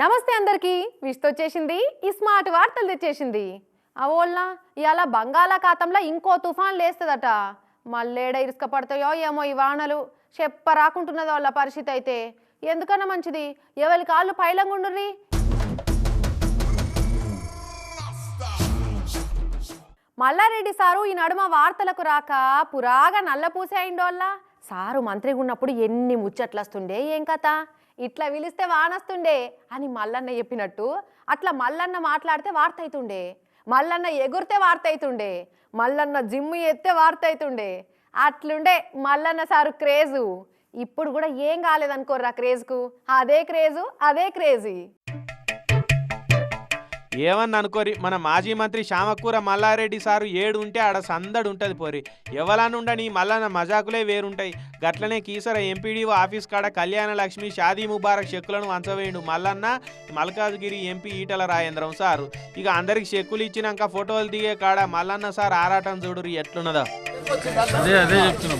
నమస్తే అందరికీ. విష్తొచ్చేసింది ఈ స్మార్ట్ వార్తలు తెచ్చేసింది. అవోళ్ళ ఇవాళ బంగాళాఖాతంలో ఇంకో తుఫాన్ లేస్తుందట. మళ్ళేడ ఇరుసుక పడతాయో ఏమో ఈ వానలు. చెప్ప రాకుంటున్నది వాళ్ళ పరిస్థితి అయితే. ఎందుకన్నా మంచిది? ఎవరి కాళ్ళు పైలంగుండ్రి మల్లారెడ్డి సారు ఈ నడుమ వార్తలకు రాక పురాగా నల్లపూసే అయిండోళ్ళ సారు మంత్రిగా ఉన్నప్పుడు ఎన్ని ముచ్చట్లొస్తుండే ఏం కథ? ఇట్లా పిలిస్తే వానస్తుండే అని మల్లన్న చెప్పినట్టు అట్లా మల్లన్న మాట్లాడితే వార్త అవుతుండే మల్లన్న ఎగురితే వార్త అవుతుండే మల్లన్న జిమ్ము ఎత్తే వార్త అవుతుండే అట్లుండే మల్లన్న సారు క్రేజు. ఇప్పుడు కూడా ఏం కాలేదనుకోర్రా క్రేజ్కు? అదే క్రేజు అదే క్రేజీ. ఏమని అనుకోరి మన మాజీ మంత్రి శ్యామకూర మల్లారెడ్డి సారు ఏడు ఉంటే ఆడ సందడు ఉంటుంది పోరి ఎవలనుండని మల్లన్న మజాకులే వేరుంటాయి. గట్లనే కీసర ఎంపీడీఓ ఆఫీస్ కాడ కళ్యాణ లక్ష్మి షాదీ ముబారక్ చెక్కులను వంచవేయండు మల్లన్న మల్కాజ్గిరి ఎంపీ ఈటల రాజేంద్రం సారు. ఇక అందరికి చెక్కులు ఇచ్చినాక ఫోటోలు దిగే కాడ మల్లన్న సార్ ఆరాటం చూడురు ఎట్లున్నదో. అదే అదే చెప్తున్నా.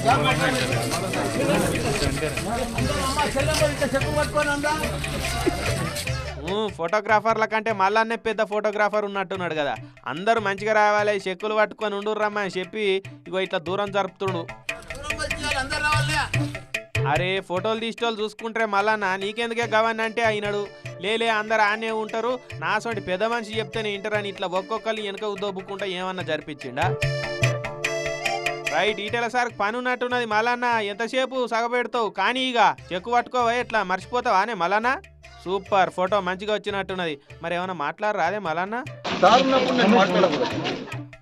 ఫోటోగ్రాఫర్ల కంటే మల్లన్నే పెద్ద ఫోటోగ్రాఫర్ ఉన్నట్టున్నాడు కదా. అందరూ మంచిగా రావాలి చెక్కులు పట్టుకొని ఉండుర్రమ్మా అని చెప్పి ఇగో ఇట్లా దూరం జరుపుతుడు. అరే ఫోటోలు తీసేటోళ్ళు చూసుకుంటే మల్లన్న నీకెందుకే గవన్ అంటే అయినాడు. లేలే అందరు ఆనే ఉంటారు. నా సోటి పెద్ద మనిషి చెప్తేనే ఇంటరని ఇట్లా ఒక్కొక్కరిని వెనక దొబ్బుకుంటా ఏమన్నా జరిపించిండా? రైట్ ఈటెల సార్ పని ఉన్నట్టున్నది మల్లన్న ఎంతసేపు సగపెడతావు? కానీ ఇక చెక్కు పట్టుకోవా ఎట్లా? మర్చిపోతావా అనే మల్లన్న? సూపర్ ఫోటో మంచిగా వచ్చినట్టున్నది. మరి ఏమైనా మాట్లాడరా అదే మల్లన్న సార్ ఉన్నప్పుడు నేను మాట్లాడకూడదు.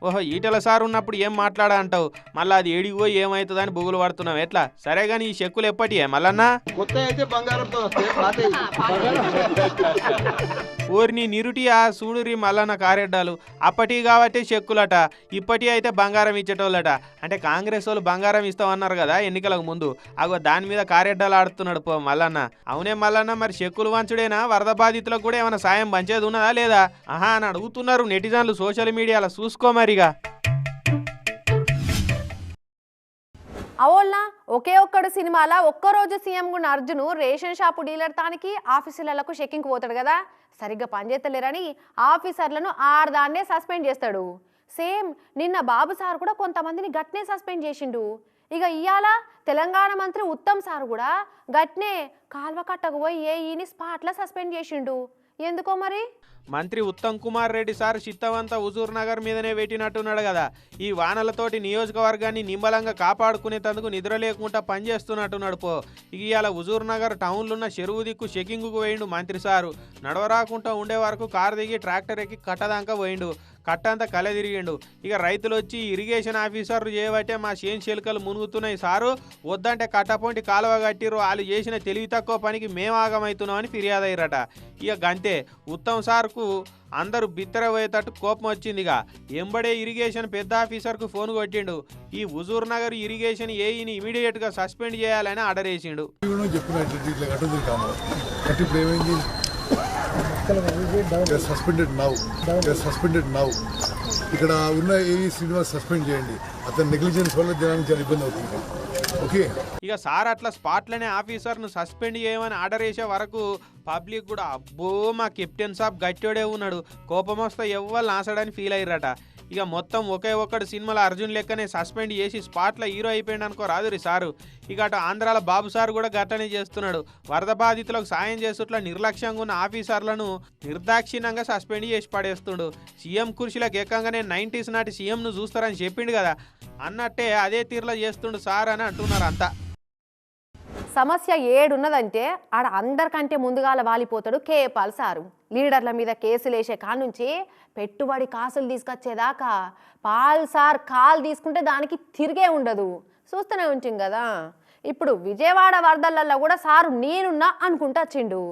ఓహో ఈటెల సార్ ఉన్నప్పుడు ఏం మాట్లాడా అంటావు? మళ్ళీ అది ఏడికి పోయి ఏమవుతుందని బుగులు పడుతున్నావు. ఎట్లా? సరే కానీ ఈ చెక్కులు ఎప్పటియే మల్లన్న కొత్త అయితే బంగారంతో వస్తాయి నిరుటి ఆ నిరుటియా సూడురి మల్లన్న కారెడ్డాలు. అప్పటి కాబట్టి చెక్కులట. ఇప్పటి అయితే బంగారం ఇచ్చేటోళ్ళట. అంటే కాంగ్రెస్ వాళ్ళు బంగారం ఇస్తామన్నారు కదా ఎన్నికలకు ముందు. అగో దాని మీద కారెడ్డాలు ఆడుతున్నాడు పో మల్లన్న. అవునే మల్లన్న మరి చెక్కులు వంచుడేనా? వరద బాధితులకు కూడా ఏమైనా సాయం పంచేది ఉన్నదా లేదా? ఆహా అని అడుగుతున్నారు నెటిజన్లు సోషల్ మీడియాలో. చూసుకో మరిగా. అవోళ్ళ ఒకే ఒక్కడు సినిమాలో? ఒక్కరోజు సీఎం గున్న అర్జును రేషన్ షాపు డీలర్ తానికి ఆఫీసులకు షెక్కింగ్ పోతాడు కదా. సరిగ్గా పనిచేస్తలేరని ఆఫీసర్లను ఆడదాన్నే సస్పెండ్ చేస్తాడు. సేమ్ నిన్న బాబు సార్ కూడా కొంతమందిని గట్నే సస్పెండ్ చేసిండు. ఇక ఇవాళ తెలంగాణ మంత్రి ఉత్తమ్ సార్ కూడా గట్నే కాల్వ కట్టకు పోయి ఏ ఈని స్పాట్లో సస్పెండ్ చేసిండు. ఎందుకో మరి? మంత్రి ఉత్తమ్ కుమార్ రెడ్డి సార్ చిత్తమంతా హుజూర్ నగర్ మీదనే పెట్టినట్టున్నాడు కదా. ఈ వానలతోటి నియోజకవర్గాన్ని నిమ్మలంగా కాపాడుకునేందుకు నిద్ర లేకుండా పనిచేస్తున్నట్టున్నాడు పో. ఇక ఇవాళ హుజూర్ నగర్ టౌన్లున్న చెరువు దిక్కు చెకింగ్కు పోయిండు మంత్రి సారు. నడవరాకుండా ఉండే వరకు కారు దిగి ట్రాక్టర్ ఎక్కి కట్టదాకా పోయిండు. కట్టంతా కల తిరిగిండు. ఇక రైతులు వచ్చి ఇరిగేషన్ ఆఫీసర్లు చేయబట్టే మా చేను చిలుకలు మునుగుతున్నాయి సారు. వద్దంటే కట్టపొంటి కాలువ కట్టిరు వాళ్ళు చేసిన తెలివి తక్కువ పనికి మేము ఆగమవుతున్నామని ఫిర్యాదు అయ్యారట ఇక గంతే ఉత్తమ్ సార్కు అందరూ బిత్తరపోయేటట్టు కోపం వచ్చింది ఇక. ఎంబడే ఇరిగేషన్ పెద్ద ఆఫీసర్కు ఫోన్ కొట్టిండు. ఈ హుజూర్ నగర్ ఇరిగేషన్ ఏఈని ఇమీడియట్గా సస్పెండ్ చేయాలని ఆర్డర్ వేసిండు. చెప్పినట్టు ఇట్లా కాము కట్టి ఇప్పుడు ఏమైంది సస్పెండెడ్ నౌ సస్పెండెడ్ నౌ ఇక్కడ ఉన్న ఏ శ్రీనివాస్ సస్పెండ్ చేయండి. అతని నెగ్లిజెన్స్ వల్ల జనానికి చాలా ఇబ్బంది అవుతుంది. ఓకే ఇక సార్ అట్లా స్పాట్లోనే ఆఫీసర్ను సస్పెండ్ చేయమని ఆర్డర్ వేసే వరకు పబ్లిక్ కూడా అబ్బో మా కెప్టెన్ సాబ్ గట్టోడే ఉన్నాడు. కోపం వస్తే ఎవ్వరు నాసడని ఫీల్ అయ్యారట. ఇక మొత్తం ఒకే ఒక్కడు సినిమాలో అర్జున్ లెక్కనే సస్పెండ్ చేసి స్పాట్లో హీరో అయిపోయాడు అనుకో రాదురి సారు. ఇక అటు ఆంధ్రాల బాబు సార్ కూడా ఘటనే చేస్తున్నాడు. వరద బాధితులకు సాయం చేస్తుట్లా నిర్లక్ష్యంగా ఉన్న ఆఫీసర్లను నిర్దాక్షిణ్యంగా సస్పెండ్ చేసి పడేస్తుడు. సీఎం కుర్చీలకు ఏకంగానే నైంటీస్ నాటి సీఎంను చూస్తారని చెప్పిండు కదా. అన్నట్టే అదే తీరులో చేస్తుండు సార్ అని అంటున్నారు అంతా సమస్య ఏడున్నదంటే ఆడ అందరికంటే ముందుగాల వాలిపోతాడు కేపాల్ సారు. లీడర్ల మీద కేసులు వేసే కానుంచి పెట్టుబడి కాసులు తీసుకొచ్చేదాకా పాల్ సార్ కాల్ తీసుకుంటే దానికి తిరిగే ఉండదు. చూస్తూనే ఉంచాం కదా. ఇప్పుడు విజయవాడ వరదలల్లో కూడా సారు నేనున్నా అనుకుంటా వచ్చిండు.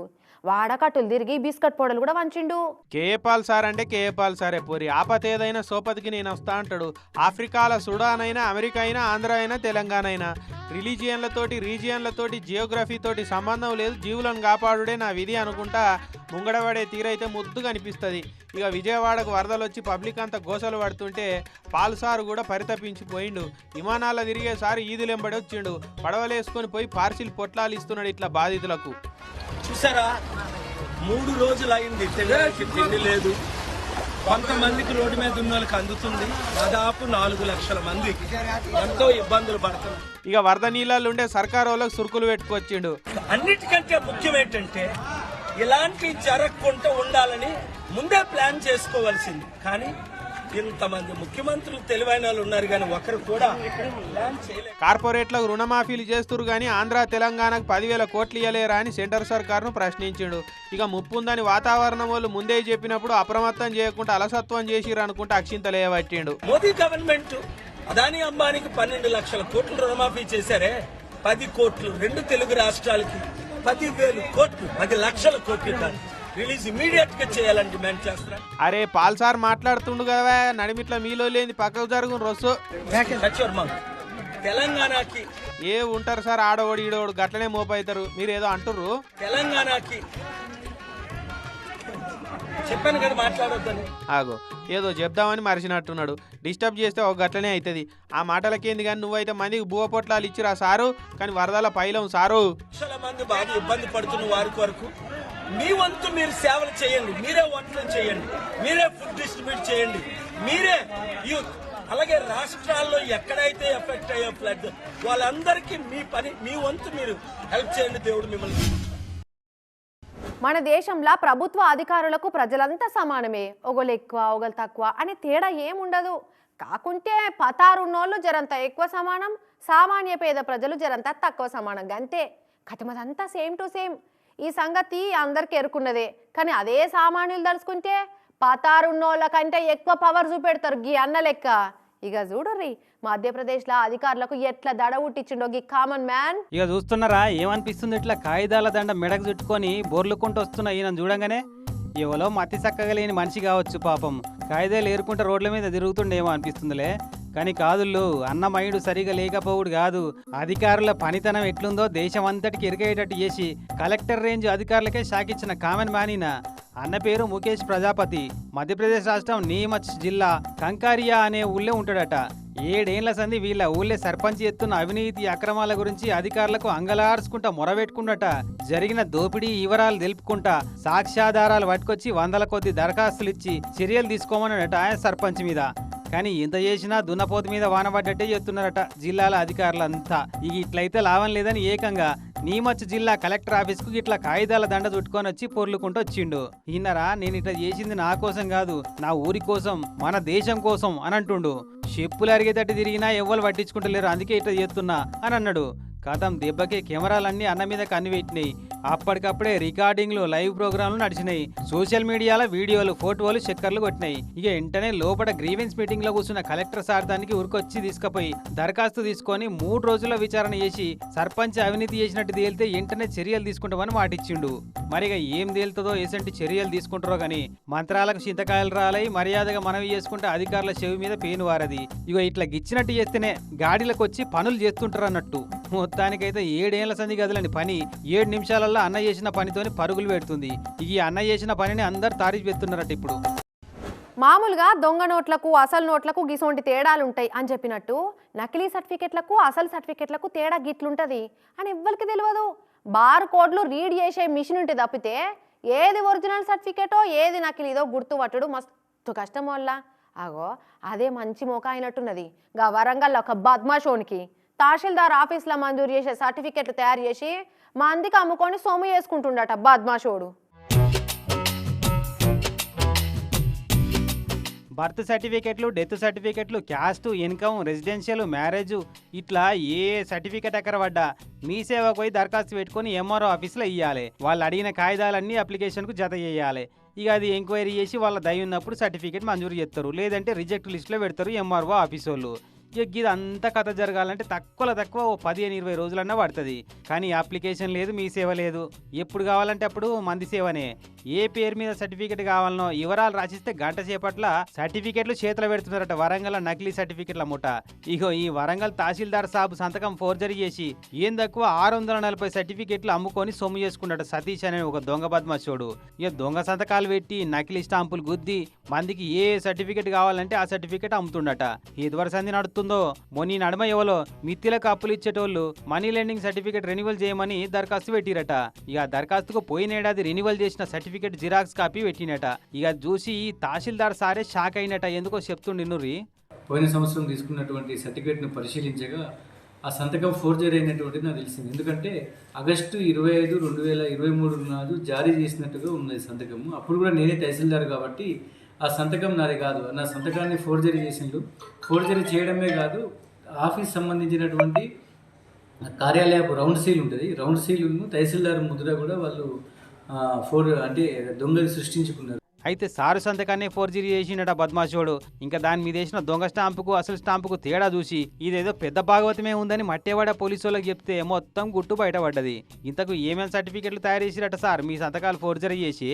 వాడకట్టులు తిరిగి బిస్కట్ పొడలు కూడా వంచిండు. కేపాల్ సార్ అంటే కేపాల్ సారే. పోరి ఆపత ఏదైనా సోపతికి నేను వస్తా అంటాడు. ఆఫ్రికాల సుడాన్ అయినా అమెరికా అయినా ఆంధ్ర అయినా తెలంగాణ అయినా రిలీజియన్లతోటి రీజియన్లతోటి జియోగ్రఫీతోటి సంబంధం లేదు. జీవులను కాపాడుడే నా విధి అనుకుంటా ముంగడబడే తీరైతే ముద్దుగా అనిపిస్తుంది. ఇక విజయవాడకు వరదలు వచ్చి పబ్లిక్ అంతా గోసలు పడుతుంటే పాల్సారు కూడా పరితపించిపోయిండు. విమానాల తిరిగేసారి ఈదులెంబడి వచ్చిండు పడవలేసుకొని పోయి పార్సిల్ పొట్లాలు ఇస్తున్నాడు ఇట్లా బాధితులకు. చూసారా? మూడు రోజులు అయింది తినడానికి తిండి లేదు. కొంతమందికి రోడ్డు మీద ఉన్న వాళ్ళకి అందుతుంది. దాదాపు నాలుగు లక్షల మంది ఎంతో ఇబ్బందులు పడుతున్నారు. ఇక వరద నీళ్ళల్లో ఉండే సర్కారు వాళ్ళకి సురుకులు పెట్టుకొచ్చిండు. అన్నిటికంటే ముఖ్యం ఏంటంటే ఇలాంటి జరగకుండా ఉండాలని ముందే ప్లాన్ చేసుకోవాల్సింది. కానీ ఇంతమంది ముఖ్యమంత్రులు తెలివైన వాళ్ళు ఉన్నారు కానీ ఒకరు కూడా కార్పొరేట్లకు రుణమాఫీలు చేస్తురు కానీ ఆంధ్ర తెలంగాణకు పదివేల కోట్లు ఇయ్యలేరా అని సెంటర్ సర్కార్ను ప్రశ్నించిండు. ఇక ముప్పు ఉందని వాతావరణం వాళ్ళు ముందే చెప్పినప్పుడు అప్రమత్తం చేయకుండా అలసత్వం చేసిరు అనుకుంటే అక్షింతలేయబట్టిండు మోదీ గవర్నమెంట్ అదాని అంబానీకి పన్నెండు లక్షల కోట్లు రుణమాఫీ చేశారే. పది కోట్లు రెండు తెలుగు రాష్ట్రాలకి పది వేలు కోట్లు పది లక్షల కోట్లు రిలీజ్ ఇమీడియట్గా చేయాలని డిమాండ్ చేస్తున్నారు అరే పాల్సార్ మాట్లాడుతుండు కదా నడిమిట్ల మీలో లేని పక్కకు జరుగును రొస్సు. తెలంగాణకి ఏ ఉంటారు సార్ ఆడోడు ఈడోడు గట్లనే మోపవుతారు మీరు ఏదో అంటుర్రు. తెలంగాణకి చెప్పాను కదా మాట్లాడొద్దని. ఆగో ఏదో చెప్దామని మరిచినట్టున్నాడు. డిస్టర్బ్ చేస్తే ఒక గట్లనే అవుతుంది ఆ మాటలకేంది కానీ నువ్వైతే మందికి బువ్వ పొట్లాలు ఇచ్చిరా సారు కానీ వరదల పైలం సారు. మంది బాగా ఇబ్బంది పడుతున్న వారి కొరకు మీ వంతు మీరు సేవలు చేయండి. మీరే వంటలు చేయండి. మీరే ఫుడ్ డిస్ట్రిబ్యూట్ చేయండి. మీరే యూత్ అలాగే రాష్ట్రాల్లో ఎక్కడైతే ఎఫెక్ట్ అయ్యే ఫ్లడ్ వాళ్ళందరికీ మీ పని మీ వంతు మీరు హెల్ప్ చేయండి. దేవుడు మిమ్మల్ని మన దేశంలో ప్రభుత్వ అధికారులకు ప్రజలంతా సమానమే. ఒకళ్ళు ఎక్కువ ఒకళ్ళు తక్కువ అనే తేడా ఏముండదు. కాకుంటే పతారున్నోళ్ళు జరంత ఎక్కువ సమానం సామాన్య పేద ప్రజలు జరంత తక్కువ సమానం. అంతే కథమదంతా సేమ్ టు సేమ్. ఈ సంగతి అందరికి ఎరుకున్నదే. కానీ అదే సామాన్యులు తలుచుకుంటే పతారున్నోళ్ళ కంటే ఎక్కువ పవర్ చూపెడతారు గీ అన్న లెక్క. ఇక చూడర్రి మధ్యప్రదేశ్లో అధికారులకు ఎట్లా దడ ఉట్టించిండో గీ కామన్ మ్యాన్ ఇక చూస్తున్నారా ఏమనిపిస్తుంది ఇట్లా కాగితాల దండ మెడకు చుట్టుకొని బోర్లుకుంటూ వస్తున్న ఈయన చూడంగానే ఎవలో మతి చక్కగా లేని మనిషి కావచ్చు పాపం. కాయిదాలు ఏరుకుంటే రోడ్ల మీద తిరుగుతుండేమో అనిపిస్తుందిలే. కానీ కాదుళ్ళు అన్నమయుడు సరిగా లేకపోవుడు కాదు. అధికారుల పనితనం ఎట్లుందో దేశం అంతటికి ఎరిగేటట్టు చేసి కలెక్టర్ రేంజ్ అధికారులకే షాకిచ్చిన కామెన్ మానిన అన్న పేరు ముఖేష్ ప్రజాపతి. మధ్యప్రదేశ్ రాష్ట్రం నీమచ్ జిల్లా కంకారియా అనే ఊళ్ళో ఉంటాడట. ఏడేండ్ల సంది వీళ్ళ ఊళ్ళే సర్పంచ్ ఎత్తున్న అవినీతి అక్రమాల గురించి అధికారులకు అంగలార్చుకుంటా మొరబెట్టుకుండట. జరిగిన దోపిడీ వివరాలు తెలుపుకుంటా సాక్ష్యాధారాలు పట్టుకొచ్చి వందల కొద్ది దరఖాస్తులు ఇచ్చి చర్యలు తీసుకోమన్నాడట ఆయన సర్పంచ్ మీద. కానీ ఇంత చేసినా దున్నపోతు మీద వానబడ్డట్టే చెప్తున్నారట జిల్లాల అధికారులంతా. ఇక ఇట్లయితే లాభం లేదని ఏకంగా నీమచ్ జిల్లా కలెక్టర్ ఆఫీస్కు ఇట్లా కాగితాల దండ చుట్టుకొని వచ్చి పొర్లుకుంటూ వచ్చిండు. ఈయనరా నేను ఇట్లా చేసింది నా కోసం కాదు నా ఊరి కోసం మన దేశం కోసం అని అంటుండు. చెప్పులు అరిగేటట్టు తిరిగినా ఎవ్వరు పట్టించుకుంటలేరు అందుకే ఇట్లా చేస్తున్నా అని అన్నాడు. కథం దెబ్బకి కెమెరాలన్నీ అన్న మీద కన్ను పెట్టినాయి. అప్పటికప్పుడే రికార్డింగ్లు లైవ్ ప్రోగ్రాంలు నడిచినాయి. సోషల్ మీడియాలో వీడియోలు ఫోటోలు చక్కర్లు కొట్టినాయి. ఇక వెంటనే లోపల గ్రీవెన్స్ మీటింగ్లో కూర్చున్న కలెక్టర్ సార్ దానికి ఉరికొచ్చి తీసుకుపోయి దరఖాస్తు తీసుకొని మూడు రోజుల విచారణ చేసి సర్పంచ్ అవినీతి చేసినట్టు తేలితే వెంటనే చర్యలు తీసుకుంటామని మాటిచ్చిండు. మరి ఇక ఏం తేలుతుందో ఏసంటి చర్యలు తీసుకుంటారో గాని మంత్రాలకు చింతకాయలు రాలై మర్యాదగా మనవి చేసుకుంటే అధికారుల చెవి మీద పేను వారది. ఇగో ఇట్లా గిచ్చినట్టు చేస్తేనే గాడిలకు వచ్చి పనులు చేస్తుంటారు అన్నట్టు మొత్తానికైతే ఏడేళ్ళ సంధి గదులని పని ఏడు నిమిషాలలో అన్న చేసిన పనితోని పరుగులు పెడుతుంది. ఈ అన్న చేసిన పనిని అందరు తారీఫ్ పెడుతున్నారట ఇప్పుడు. మామూలుగా దొంగ నోట్లకు అసలు నోట్లకు గిసోంటి తేడాలు ఉంటాయి అని చెప్పినట్టు నకిలీ సర్టిఫికెట్లకు అసలు సర్టిఫికెట్లకు తేడా గిట్లుంటది అని ఎవ్వరికి తెలియదు బార్ కోడ్లు రీడ్ చేసే మిషన్ ఉంటే తప్పితే ఏది ఒరిజినల్ సర్టిఫికేటో ఏది నకిలీదో గుర్తుపట్టుడు మస్తు కష్టం వల్ల. అగో అదే మంచి మోక అయినట్టున్నది. గా వరంగల్ ఒక బద్మాషోనికి. తహసీల్దార్ ఆఫీస్లో మంజూరు చేసే సర్టిఫికెట్లు తయారు చేసి మందికి అమ్ముకొని సొమ్ము చేసుకుంటుండట బద్మాషోడు. బర్త్ సర్టిఫికెట్లు డెత్ సర్టిఫికెట్లు క్యాస్ట్ ఇన్కమ్ రెసిడెన్షియల్ మ్యారేజ్ ఇట్లా ఏ సర్టిఫికెట్ ఎక్కడ పడ్డా మీ సేవకు పోయి దరఖాస్తు పెట్టుకొని ఎంఆర్ఓ ఆఫీస్లో ఇవ్వాలి వాళ్ళు అడిగిన కాగితాలన్నీ అప్లికేషన్కు జత చేయాలి. ఇక అది ఎంక్వైరీ చేసి వాళ్ళ దయ ఉన్నప్పుడు సర్టిఫికేట్ మంజూరు చేస్తారు. లేదంటే రిజెక్ట్ లిస్ట్లో పెడతారు ఎంఆర్ఓ ఆఫీస్ వాళ్ళు ఇక ఇది కథ జరగాలంటే తక్కువలో తక్కువ ఓ పదిహేను ఇరవై రోజులన్నా పడుతుంది. కానీ అప్లికేషన్ లేదు మీ సేవ లేదు. ఎప్పుడు కావాలంటే అప్పుడు మంది సేవనే. ఏ పేరు మీద సర్టిఫికెట్ కావాలనో వివరాలు రాసిస్తే గంట సేపట్ల సర్టిఫికెట్లు చేతిలో పెడుతున్నారట వరంగల్ నకిలీ సర్టిఫికెట్ల ముఠ. ఇగో ఈ వరంగల్ తహసీల్దార్ సాబు సంతకం ఫోర్జరీ చేసి ఏం తక్కువ ఆరు వందల నలభై సర్టిఫికెట్లు అమ్ముకొని సొమ్ము చేసుకున్నాడు సతీష్ అనే ఒక దొంగ బద్మాషోడు. ఇక దొంగ సంతకాలు పెట్టి నకిలీ స్టాంపులు గుద్ది మందికి ఏ సర్టిఫికెట్ కావాలంటే ఆ సర్టిఫికెట్ అమ్ముతుండట. ఇదివరకు సంధి నడుస్తుంది జరుగుతుందో? మొన్న నడమ ఎవలో? మిత్తిలకు అప్పులు ఇచ్చేటోళ్ళు మనీ లెండింగ్ సర్టిఫికేట్ రెన్యువల్ చేయమని దరఖాస్తు పెట్టిరట. ఇక దరఖాస్తుకు పోయినేడాది రెన్యువల్ చేసిన సర్టిఫికేట్ జిరాక్స్ కాపీ పెట్టినట. ఇక చూసి ఈ తహసీల్దార్ సారే షాక్ అయినట. ఎందుకో చెప్తుండినుర్రి పోయిన సంవత్సరం తీసుకున్నటువంటి సర్టిఫికేట్ను పరిశీలించగా ఆ సంతకం ఫోర్జరీ అయినటువంటిది నాకు తెలిసింది. ఎందుకంటే ఆగస్టు ఇరవై ఐదు రెండు వేల ఇరవై మూడు నాడు జారీ చేసినట్టుగా ఉన్నది సంతకము. అప్పుడు కూడా నేనే తహసీల్దార్ కాబట్టి ఆ సంతకం నాది కాదు. నా సంతకాన్ని ఫోర్జరీ చేసిండు. ఫోర్జరీ చేయడమే కాదు ఆఫీస్ సంబంధించినటువంటి కార్యాలయపు రౌండ్ సీల్ ఉంటుంది. రౌండ్ సీల్ను తహసీల్దార్ ముద్ర కూడా వాళ్ళు ఫోర్ అంటే దొంగలు సృష్టించుకున్నారు. అయితే సారు సంతకాన్ని ఫోర్జరీ చేసిండట బద్మాషోడు. ఇంకా దాని మీద వేసిన దొంగ స్టాంపుకు అసలు స్టాంపుకు తేడా చూసి ఇదేదో పెద్ద భాగవతమే ఉందని మట్టేవాడ పోలీసు వాళ్ళకి చెప్తే మొత్తం గుట్టు బయటపడ్డది. ఇంతకు ఏమేమి సర్టిఫికెట్లు తయారు చేసిరట సార్ మీ సంతకాలు ఫోర్జరీ చేసి?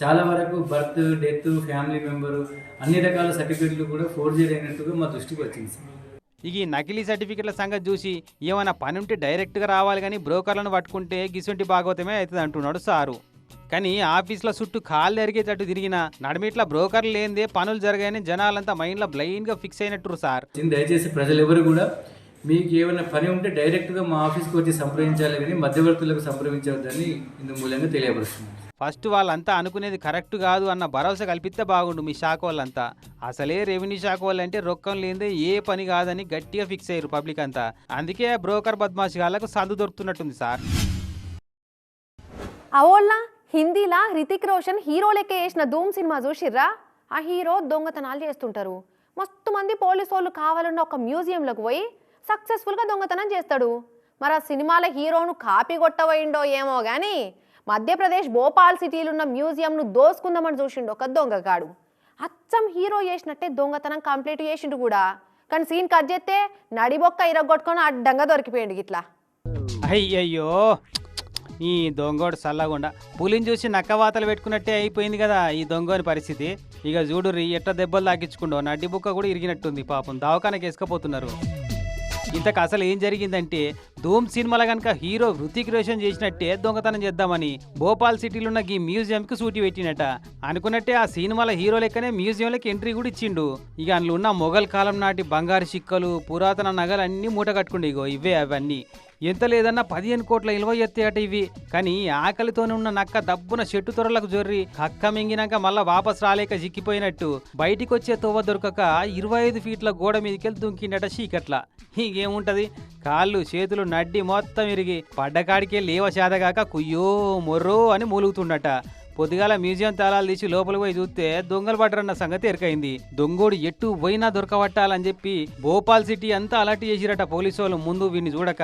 చాలా వరకు బర్త్ డెత్ ఫ్యామిలీ మెంబరు అన్ని రకాల సర్టిఫికెట్లు కూడా ఫోర్జరీ అయినట్టుగా మా దృష్టికి వచ్చింది సార్. ఇక ఈ నకిలీ సర్టిఫికెట్ల సంగతి చూసి ఏమైనా పని ఉంటే డైరెక్ట్గా రావాలి కానీ బ్రోకర్లను పట్టుకుంటే గిసుంటి భాగవతమే అవుతుంది అంటున్నాడు సారు. కానీ ఆఫీస్లో చుట్టూ కాళ్ళు ఎరిగేటట్టు తిరిగిన నడిమిట్ల బ్రోకర్లు లేనిదే పనులు జరగాయని జనాలంతా మైండ్లో బ్లైండ్గా ఫిక్స్ అయినట్టు సార్. దయచేసి ప్రజలు ఎవరు కూడా మీకు ఏమైనా పని ఉంటే డైరెక్ట్గా మా ఆఫీస్కి వచ్చి సంప్రదించాలి కానీ మధ్యవర్తులకు సంప్రదించవద్దని ఇందు మూలంగా తెలియపరుస్తున్నాను. ఫస్ట్ వాళ్ళంతా అనుకునేది కరెక్ట్ కాదు అన్న భరోసా కల్పిస్తే బాగుండు మీ శాఖ వాళ్ళంతా. అసలే రెవెన్యూ శాఖ వాళ్ళంటే రొక్కం లేనిదే ఏ పని కాదని గట్టిగా ఫిక్స్ అయ్యారు పబ్లిక్ అంతా. అందుకే బ్రోకర్ బద్మాష్ గాళ్ళకు సందు దొరుకుతున్నట్టుంది సార్. అవోళ్ళ హిందీలా హృతిక్ రోషన్ హీరో లెక్క వేసిన ధూమ్ సినిమా చూసిర్రా? ఆ హీరో దొంగతనాలు చేస్తుంటారు. మస్తు మంది పోలీసు వాళ్ళు కావాలన్న ఒక మ్యూజియంలోకి పోయి సక్సెస్ఫుల్గా దొంగతనం చేస్తాడు. మరి ఆ సినిమాల హీరోను కాపీ కొట్టబోయిండో ఏమో కానీ మధ్యప్రదేశ్ భోపాల్ సిటీలో ఉన్న మ్యూజియంను దోసుకుందామని చూసిండు ఒక దొంగగాడు అచ్చం హీరో చేసినట్టే దొంగతనం కంప్లీట్ చేసిండు కూడా. కానీ సీన్ కట్ చేస్తే నడిబొక్క ఇరగొట్టుకొని అడ్డంగా దొరికిపోయిండు గిట్లా. అయ్యయ్యో! ఈ దొంగోడు చల్లగుండా పులిని చూసి నక్కవాతలు పెట్టుకున్నట్టే అయిపోయింది కదా ఈ దొంగోని పరిస్థితి. ఇక చూడుర్రి ఎట్ట దెబ్బలు తాకించుకుండో. నడ్డి బుక్క కూడా ఇరిగినట్టుంది. పాపం దావకానికి వేసుకపోతున్నారు ఇంతకు అసలు ఏం జరిగిందంటే ధూమ్ సినిమాలో కనుక హీరో హృతిక్ రోషన్ చేసినట్టే దొంగతనం చేద్దామని భోపాల్ సిటీలో ఉన్న ఈ మ్యూజియంకి సూటి పెట్టినట. అనుకున్నట్టే ఆ సినిమాల హీరో లెక్కనే మ్యూజియంలోకి ఎంట్రీ కూడా ఇచ్చిండు. ఇక అందులో ఉన్న మొఘల్ కాలం నాటి బంగారు చిక్కలు పురాతన నగలు అన్నీ మూట కట్టుకుండు ఇగో ఇవే అవన్నీ. ఎంత లేదన్నా పదిహేను కోట్ల ఇలువ ఎత్తాయట ఇవి. కానీ ఆకలితోనే ఉన్న నక్క దబ్బున చెట్టు తొరలకు జొర్రి కక్క మింగినాక మళ్ళా వాపస్ రాలేక చిక్కిపోయినట్టు. బయటికి వచ్చే తోవ దొరకక ఇరవై ఐదు ఫీట్ల గోడ మీదకెళ్ళి దుంకిండట చీకట్ల. ఇంకేముంటది? కాళ్ళు చేతులు నడ్డి మొత్తం ఇరిగి పడ్డకాడికే లేవ కుయ్యో మొర్రో అని మూలుగుతుండట పొద్దుగాల మ్యూజియం తాళాలు తీసి లోపలికి పోయి చూస్తే దొంగలు పడ్డరన్న సంగతి ఎరకైంది దొంగోడు ఎట్టు పోయినా దొరకబట్టాలని చెప్పి భోపాల్ సిటీ అంతా అలర్ట్ చేసిరట పోలీసు వాళ్ళు ముందు వీడిని చూడక.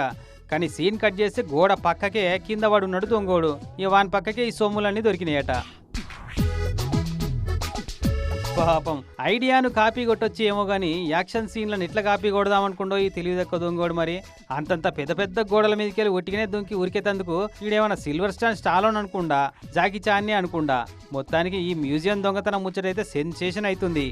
కానీ సీన్ కట్ చేస్తే గోడ పక్కకే కింద వాడున్నాడు దొంగోడు. ఈ వాని పక్కకే ఈ సొమ్ములన్నీ దొరికినాయట. పాపం. ఐడియాను కాపీ కొట్టొచ్చి ఏమో కానీ యాక్షన్ సీన్లను ఎట్లా కాపీ కొడదామనుకుండో ఈ తెలివిదక్క దొంగోడు మరి. అంతంత పెద్ద పెద్ద గోడల మీదకి వెళ్ళి ఒట్టిగానే దుంకి ఉరికేతందుకు ఈడేమన్నా సిల్వర్ స్టార్ స్టాలోన్ అనుకుండా? జాకీ చాన్ని అనుకుండా? మొత్తానికి ఈ మ్యూజియం దొంగతనం ముచ్చటైతే సెన్సేషన్ అవుతుంది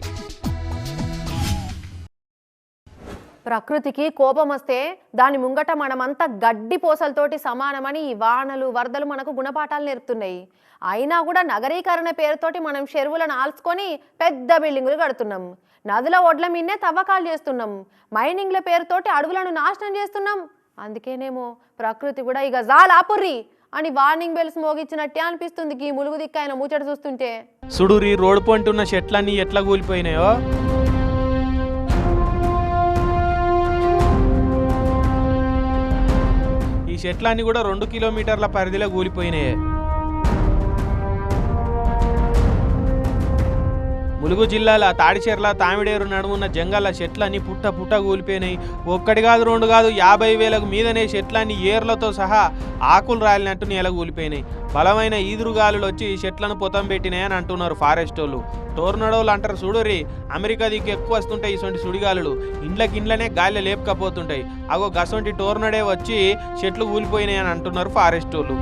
ప్రకృతికి కోపం వస్తే దాని ముంగట మనమంతా గడ్డి పోసలతోటి సమానమని ఈ వానలు వరదలు మనకు గుణపాఠాలు నేర్పుతున్నాయి. అయినా కూడా నగరీకరణ పేరుతోటి మనం చెరువులను ఆల్చుకొని పెద్ద బిల్డింగులు కడుతున్నాం. నదుల ఒడ్ల మీదనే తవ్వకాలు చేస్తున్నాం. మైనింగ్ల పేరుతోటి అడవులను నాశనం చేస్తున్నాం. అందుకేనేమో ప్రకృతి కూడా ఇక జాలాపుర్రి అని వార్నింగ్ బెల్స్ మోగించినట్టే అనిపిస్తుంది. ఈ ములుగు దిక్కాయన ముచ్చట చూస్తుంటే. సుడూరి రోడ్డు ఉన్న చెట్లన్నీ ఎట్లా కూలిపోయినాయో? ఈ చెట్లన్నీ కూడా రెండు కిలోమీటర్ల పరిధిలో కూలిపోయినాయి. ములుగు జిల్లాల తాడిచెర్ల తామిడేరు నడుమున్న జంగల చెట్లన్నీ పుట్ట పుట్ట కూలిపోయినాయి. ఒక్కటి కాదు రెండు కాదు యాభై వేలకు మీదనే చెట్లన్నీ ఏర్లతో సహా ఆకులు రాలినట్టు నేల కూలిపోయినాయి. బలమైన ఈదురుగాలులు వచ్చి చెట్లను పొతం పెట్టినాయని అంటున్నారు ఫారెస్ట్ వాళ్ళు టోర్నడోలు అంటారు చూడురి అమెరికా దిక్కు ఎక్కువ వస్తుంటాయి ఇటువంటి సుడిగాలులు. ఇండ్లకి ఇండ్లనే గాలి లేపకపోతుంటాయి. అగో గసొంటి టోర్నడే వచ్చి చెట్లు కూలిపోయినాయి అని అంటున్నారు ఫారెస్ట్ వాళ్ళు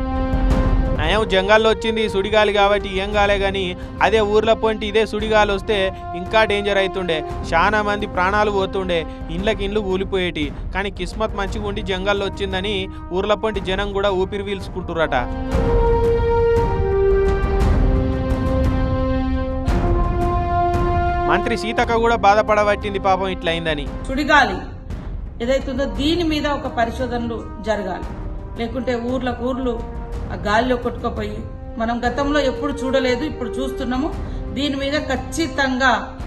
నయం జంగాల్లో వచ్చింది సుడిగాలి కాబట్టి ఏం కాలే కానీ అదే ఊర్లో పోయింటి ఇదే సుడిగాలి వస్తే ఇంకా డేంజర్ అవుతుండే చాలా మంది ప్రాణాలు పోతుండే. ఇండ్లకి ఇండ్లు ఊలిపోయేటి. కానీ కిస్మత్ మంచిగా ఉండి జంగాల్లో వచ్చిందని ఊర్లో పోయింటి జనం కూడా ఊపిరి పీల్చుకుంటురట మంత్రి సీతక్క కూడా బాధపడబట్టింది పాపం ఇట్లయిందని. సుడిగాలి. ఏదైతుందో దీని మీద ఒక పరిశోధనలు జరగాలి. లేకుంటే ఊర్లకు ఊర్లు ఆ గాలిలో కొట్టుకుపోయి మనం గతంలో ఎప్పుడు చూడలేదు ఇప్పుడు చూస్తున్నాము. దీని మీద ఖచ్చితంగా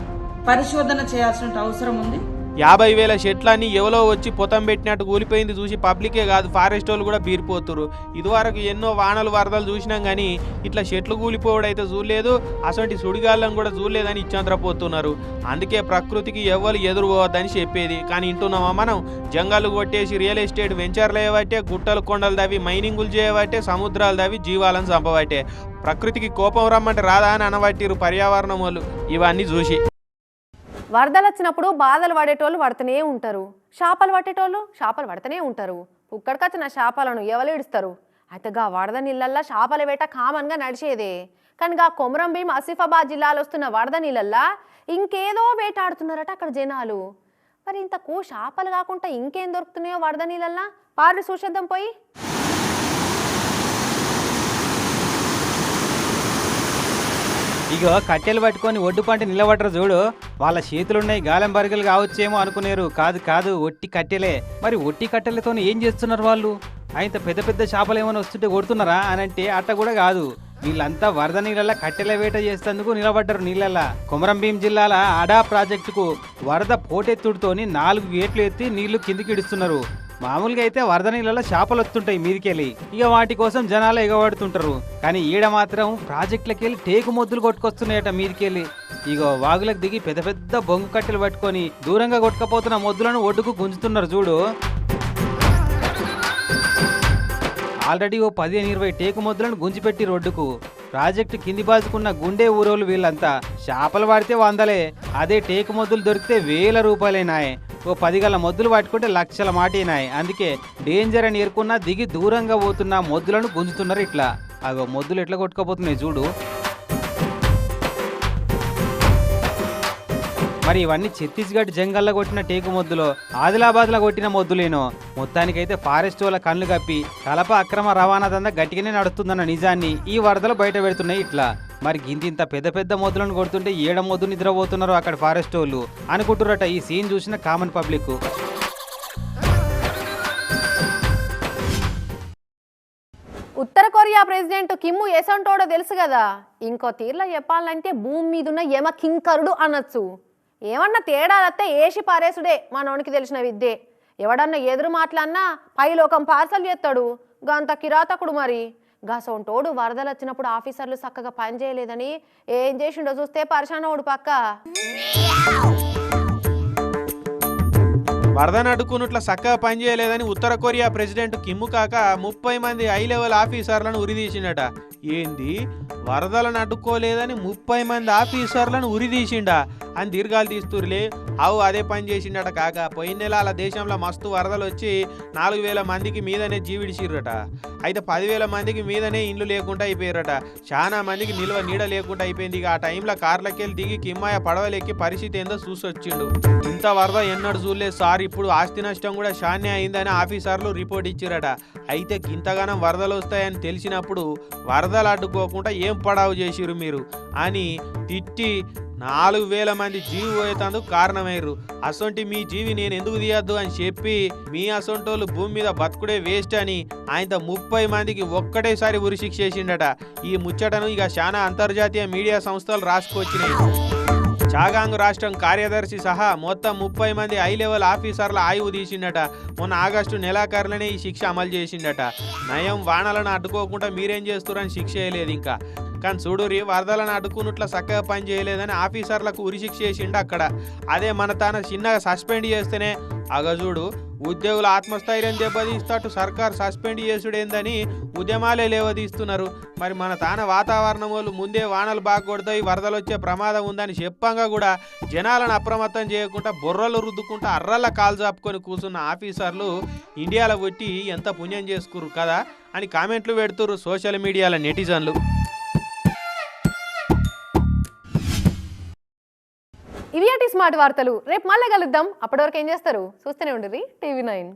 పరిశోధన చేయాల్సిన అవసరం ఉంది. యాభై వేల షెట్లన్నీ ఎవలో వచ్చి పొతం పెట్టినట్టు కూలిపోయింది చూసి పబ్లికే కాదు ఫారెస్ట్ వాళ్ళు కూడా బీరిపోతురు ఇదివరకు ఎన్నో వానలు వరదలు చూసినాం కానీ ఇట్లా చెట్లు కూలిపోవడం అయితే చూడలేదు అసలు సుడిగాళ్ళం కూడా చూడలేదని ఇచ్చంద్రపోతున్నారు అందుకే ప్రకృతికి ఎవరు ఎదురుపోవద్దని చెప్పేది. కానీ ఇంటున్నామా మనం? జంగలు కొట్టేసి రియల్ ఎస్టేట్ వెంచర్లు వేయబట్టే గుట్టలు కొండలు తవ్వి మైనింగులు చేయబట్టే సముద్రాలు తవ్వి జీవాలను చంపబట్టే. ప్రకృతికి కోపం రమ్మంటే రాదా అని అనబట్టిరు పర్యావరణం వాళ్ళు. ఇవన్నీ చూసి. వరదలు వచ్చినప్పుడు బాధలు పడేటోళ్ళు పడుతూనే ఉంటారు. చేపలు పట్టేటోళ్ళు చేపలు పడుతూనే ఉంటారు. పుక్కడికొచ్చిన చేపలను ఎవలేడుస్తారు అయితే గా వరద నీళ్ళల్లా చేపల వేట కామన్గా నడిచేదే. కానీ గా కొమరం భీం ఆసిఫాబాద్ జిల్లాలో వస్తున్న వరద నీళ్ళల్లా ఇంకేదో వేటాడుతున్నారట అక్కడ జనాలు. మరి ఇంతకు చేపలు కాకుండా ఇంకేం దొరుకుతున్నాయో వరద నీళ్ళల్లా? పార్లు చూసేద్దాం పోయి ఇగో కట్టెలు పట్టుకొని ఒడ్డు పంట నిలబడరు చూడు. వాళ్ళ చేతులున్నాయి గాలం బరగలు కావచ్చేమో అనుకునేరు. కాదు కాదు ఒట్టి కట్టెలే. మరి ఒట్టి కట్టెలతో ఏం చేస్తున్నారు వాళ్ళు? అయితే పెద్ద పెద్ద చేపలు ఏమైనా వస్తుంటే కొడుతున్నారా అని అంటే అట్ట కూడా కాదు. వీళ్ళంతా వరద నీళ్ళ కట్టెల వేట చేసేందుకు నిలబడ్డారు నీళ్ళల్లా కొమరంభీం జిల్లాల అడా ప్రాజెక్టుకు వరద పోటెత్తుడితోని నాలుగు గేట్లు ఎత్తి నీళ్ళు కిందికి ఇడుస్తున్నారు. మామూలుగా అయితే వరద నీళ్ళలో చేపలు వస్తుంటాయి మీదికెళ్ళి. ఇక వాటి కోసం జనాలు ఎగబడుతుంటారు కానీ ఈడ మాత్రం ప్రాజెక్టులకెళ్ళి టేకు మొద్దులు కొట్టుకొస్తున్నాయట మీదికెళ్ళి. ఇగో వాగులకు దిగి పెద్ద పెద్ద బొంగు కట్టెలు పట్టుకొని దూరంగా కొట్టుకపోతున్న మొద్దులను ఒడ్డుకు గుంజుతున్నారు చూడు. ఆల్రెడీ ఓ పదిహేను ఇరవై టేకు మొద్దులను గుంజిపెట్టి రోడ్డుకు ప్రాజెక్టు కింది బాజుకున్న గుండె ఊరోళ్ళు వీళ్ళంతా. చేపలు పడితే వందలే. అదే టేకు మొద్దులు దొరికితే వేల రూపాయలైనాయి ఓ పది గల మొద్దులు పట్టుకుంటే లక్షల మాటినాయి. అందుకే డేంజర్ అని ఎరుకున్నా దిగి దూరంగా పోతున్న మొద్దులను గుంజుతున్నారు ఇట్లా. అగో మొద్దులు ఎట్లా కొట్టుకోపోతున్నాయి చూడు. మరి ఇవన్నీ ఛత్తీస్గఢ్ జంగల్లో కొట్టిన టేకు మొద్దులో ఆదిలాబాద్లో కొట్టిన మొద్దులేనో. మొత్తానికైతే ఫారెస్ట్ వాళ్ళ కళ్ళు కప్పి కలప అక్రమ రవాణా దందా గట్టిగానే నడుస్తుందన్న నిజాన్ని ఈ వరదలు బయట పెడుతున్నాయి ఇట్లా. మరి గింతింత పెద్ద పెద్ద మొద్దులను కొడుతుంటే ఏడ మొద్దు నిద్రపోతున్నారు అక్కడ ఫారెస్ట్ వాళ్ళు అనుకుంటురట ఈ సీన్ చూసిన కామన్ పబ్లిక్ ఉత్తర కొరియా ప్రెసిడెంట్ కిమ్ము ఎసంటోడో తెలుసు కదా? ఇంకో తీర్లో చెప్పాలంటే భూమి మీద ఉన్న యమ కింకరుడు అనొచ్చు. ఏమన్నా తేడాలత్తే ఏసి పారేసుడే మనోనికి తెలిసిన విద్యే. ఎవడన్నా ఎదురు మాటలన్నా పైలోకం పార్సల్ చేస్తాడు. గంత కిరాతకుడు మరి. గసొంటోడు వరదలు వచ్చినప్పుడు ఆఫీసర్లు చక్కగా పని చేయలేదని ఏం చేసిండో చూస్తే పరిశానోడు పక్క. వరదను అడ్డుకున్నట్ల చక్కగా పనిచేయలేదని ఉత్తర కొరియా ప్రెసిడెంట్ కిమ్ము కాక ముప్పై మంది హై లెవెల్ ఆఫీసర్లను ఉరిదీసిండట ఏంది? వరదలను అడ్డుకోలేదని ముప్పై మంది ఆఫీసర్లను ఉరిదీసిండా అని దీర్ఘాలు తీస్తురులే. అవు అదే పని చేసిండట కాక పోయిన నెల అలా దేశంలో మస్తు వరదలు వచ్చి నాలుగు వేల మందికి మీదనే జీవిడిచిర్రట అయితే పదివేల మందికి మీదనే ఇండ్లు లేకుండా అయిపోయారట చాలా మందికి నిల్వ నీడ లేకుండా అయిపోయింది. ఇక ఆ టైంలో కార్లకెళ్ళి దిగి కిమ్మాయ పడవలెక్కి పరిస్థితి ఏందో చూసొచ్చిండు. ఇంత వరద ఎన్నడు చూడలేదు సార్. ఇప్పుడు ఆస్తి నష్టం కూడా షాన్య అయిందని ఆఫీసర్లు రిపోర్ట్ ఇచ్చిరట అయితే ఇంతగానం వరదలు వస్తాయని తెలిసినప్పుడు వరదలు అడ్డుకోకుండా ఏం పడావు చేసిరు మీరు అని తిట్టి నాలుగు వేల మంది జీవి పోయేతందుకు కారణమయ్యారు అసొంటి మీ జీవి నేను ఎందుకు తీయద్దు అని చెప్పి మీ అసొంటోళ్ళు భూమి మీద బతుకుడే వేస్ట్ అని ఆయన ముప్పై మందికి ఒక్కటేసారి ఉరిశిక్ష చేసిండట. ఈ ముచ్చటను ఇక చాలా అంతర్జాతీయ మీడియా సంస్థలు రాసుకొచ్చినాయి. చాగాంగ్ రాష్ట్రం కార్యదర్శి సహా మొత్తం ముప్పై మంది హై లెవెల్ ఆఫీసర్ల ఆయువు తీసిండట. మొన్న ఆగస్టు నెలాఖరులనే ఈ శిక్ష అమలు చేసిండట. నయం వానలను అడ్డుకోకుండా మీరేం చేస్తున్నారని శిక్ష వేయలేదు ఇంకా. కానీ చూడురి వరదలను అడ్డుకున్నట్ల చక్కగా పని చేయలేదని ఆఫీసర్లకు ఉరిశిక్ష చేసిండు అక్కడ. అదే మన తాను చిన్నగా సస్పెండ్ చేస్తేనే అగజూడు ఉద్యోగుల ఆత్మస్థైర్యం దెబ్బతీస్తూ సర్కార్ సస్పెండ్ చేసుడేందని ఉద్యమాలే లేవదీస్తున్నారు. మరి మన తాన వాతావరణం వాళ్ళు ముందే వానలు బాగుకొడతాయి వరదలు వచ్చే ప్రమాదం ఉందని చెప్పంగా కూడా జనాలను అప్రమత్తం చేయకుండా బుర్రలు రుద్దుకుంటూ అర్రల కాలు చాపుకొని కూర్చున్న ఆఫీసర్లు ఇండియాలో కొట్టి ఎంత పుణ్యం చేసుకురు కదా అని కామెంట్లు పెడుతురు సోషల్ మీడియాల నెటిజన్లు. ఇవి అటి స్మార్ట్ వార్తలు. రేపు మళ్ళీ కలుద్దాం. అప్పటి వరకు ఏం చేస్తారు? చూస్తూనే ఉండండి టీవీ నైన్.